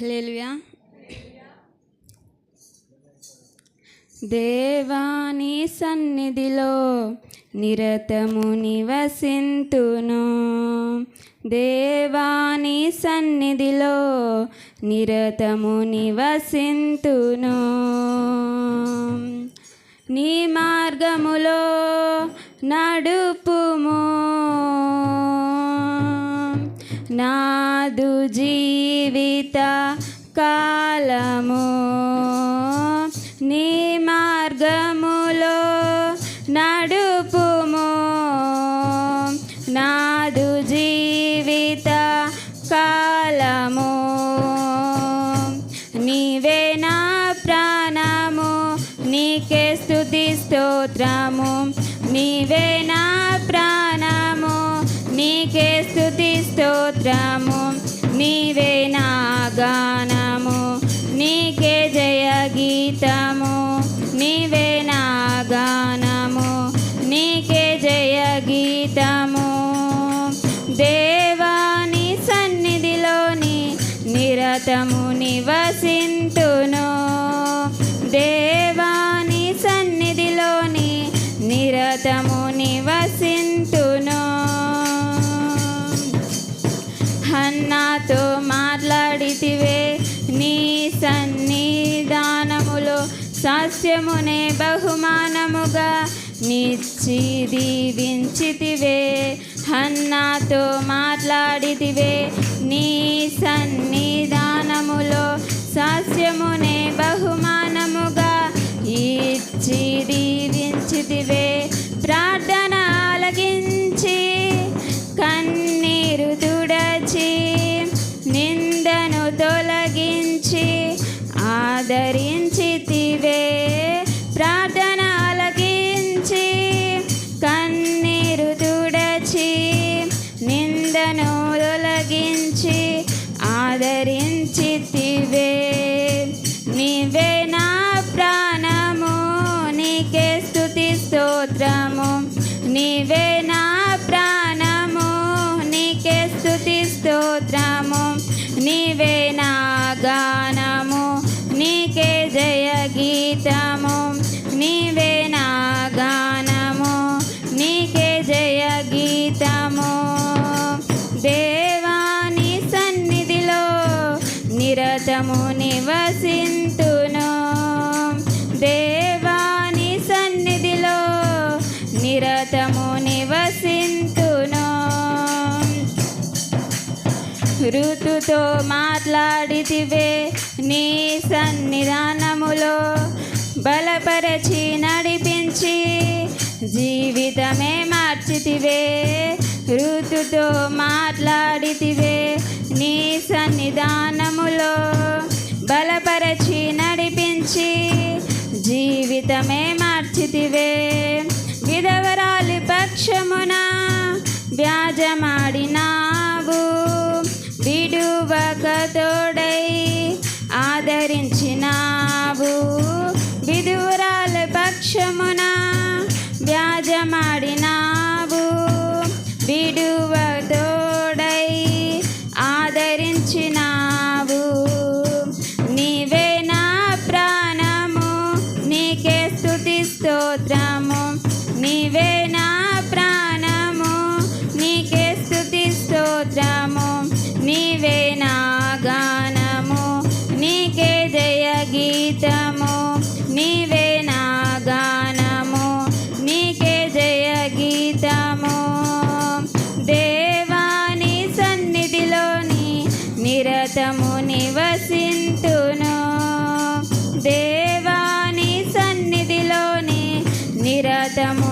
Hallelujah దేవాని సన్నిధిలో నిరతము నివసింతును. దేవాని సన్నిధిలో నిరతము నివసింతును. నీ మార్గములో నడుపుము. నాదు జీవిత కాలము నీ మార్గములో నడుపుము. నాదు జీవిత కాలము నీవే నా ప్రాణము నీకే స్తుతి స్తోత్రము. నీవే నా ప్రాణ నీకే స్థుతి స్తోత్రము నీవే నా గానము నీకే జయ గీతము నీవే నా గానము నీకే జయ గీతము. దేవాని సన్నిధిలోని నిరతము నివసింతును. దేవాని సన్నిధిలోని నిరతము నివసింతును. సన్నిధానములో సాస్యమునే బహుమానముగా నిచ్చి దీవించితివే హన్నాతో మాట్లాడితివే నీ సన్నిధానములో సాస్యమునే బహుమానముగా ఇచ్చి దీవించితివే ప్రార్థన ఆలగించి కన్నీరు తుడచి నిందను తొలగించి ఆదరి స్తోత్రము. నీవే నా గానము. నీకే జయ గీతము. నీవే నా గానము. నీకే జయ గీతము. దేవాని సన్నిధిలో నిరతము నివసింతును. దేవాని సన్నిధిలో నిరతము ఋతుతో మాట్లాడితివే నీ సన్నిధానములో బలపరచి నడిపించి జీవితమే మార్చితివే. ఋతుతో మాట్లాడితివే నీ సన్నిధానములో బలపరచి నడిపించి జీవితమే మార్చితివే. తోడై ఆదరించినావు. విధురాల పక్షమున వ్యాజమాడినావు. విడువ తోడై ఆదరించినావు. నీవే నా ప్రాణము నీకే స్తుతి స్తోత్రము. నీవే నా నిరతము నివసింతును